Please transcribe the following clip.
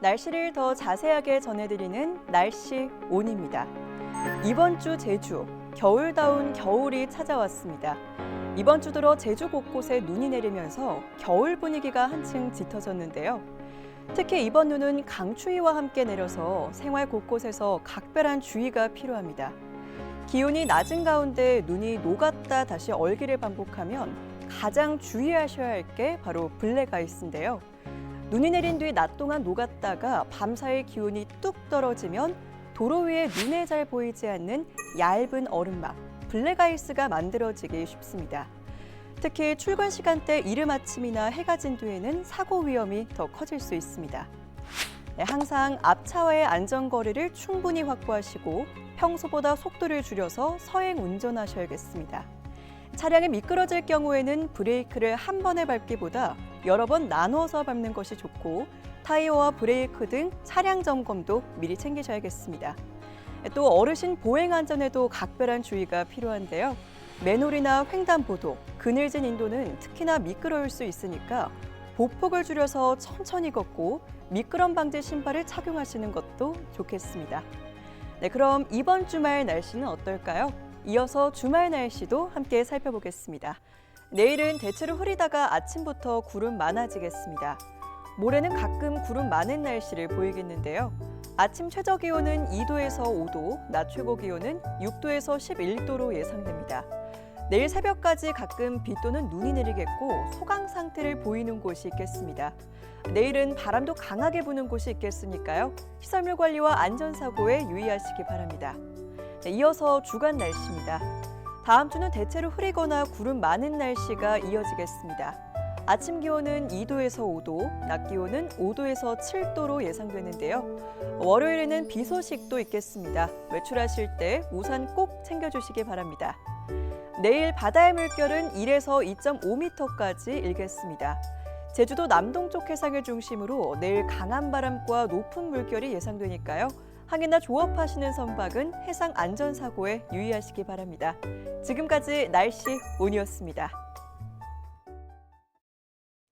날씨를 더 자세하게 전해드리는 날씨 온입니다. 이번 주 제주 겨울다운 겨울이 찾아왔습니다. 이번 주 들어 제주 곳곳에 눈이 내리면서 겨울 분위기가 한층 짙어졌는데요. 특히 이번 눈은 강추위와 함께 내려서 생활 곳곳에서 각별한 주의가 필요합니다. 기온이 낮은 가운데 눈이 녹았다 다시 얼기를 반복하면 가장 주의하셔야 할 게 바로 블랙 아이스인데요. 눈이 내린 뒤 낮 동안 녹았다가 밤사이 기온이 뚝 떨어지면 도로 위에 눈에 잘 보이지 않는 얇은 얼음막, 블랙 아이스가 만들어지기 쉽습니다. 특히 출근 시간대 이른 아침이나 해가 진 뒤에는 사고 위험이 더 커질 수 있습니다. 네, 항상 앞차와의 안전거리를 충분히 확보하시고 평소보다 속도를 줄여서 서행 운전하셔야겠습니다. 차량이 미끄러질 경우에는 브레이크를 한 번에 밟기보다 여러 번 나눠서 밟는 것이 좋고 타이어와 브레이크 등 차량 점검도 미리 챙기셔야겠습니다. 또 어르신 보행 안전에도 각별한 주의가 필요한데요. 맨홀이나 횡단보도, 그늘진 인도는 특히나 미끄러울 수 있으니까 보폭을 줄여서 천천히 걷고 미끄럼 방지 신발을 착용하시는 것도 좋겠습니다. 네, 그럼 이번 주말 날씨는 어떨까요? 이어서 주말 날씨도 함께 살펴보겠습니다. 내일은 대체로 흐리다가 아침부터 구름 많아지겠습니다. 모레는 가끔 구름 많은 날씨를 보이겠는데요. 아침 최저 기온은 2도에서 5도, 낮 최고 기온은 6도에서 11도로 예상됩니다. 내일 새벽까지 가끔 비 또는 눈이 내리겠고 소강 상태를 보이는 곳이 있겠습니다. 내일은 바람도 강하게 부는 곳이 있겠으니까요. 시설물 관리와 안전사고에 유의하시기 바랍니다. 네, 이어서 주간 날씨입니다. 다음 주는 대체로 흐리거나 구름 많은 날씨가 이어지겠습니다. 아침 기온은 2도에서 5도, 낮 기온은 5도에서 7도로 예상되는데요. 월요일에는 비 소식도 있겠습니다. 외출하실 때 우산 꼭 챙겨주시기 바랍니다. 내일 바다의 물결은 1에서 2.5m까지 일겠습니다. 제주도 남동쪽 해상을 중심으로 내일 강한 바람과 높은 물결이 예상되니까요. 항해나 조업하시는 선박은 해상 안전사고에 유의하시기 바랍니다. 지금까지 날씨 온이었습니다.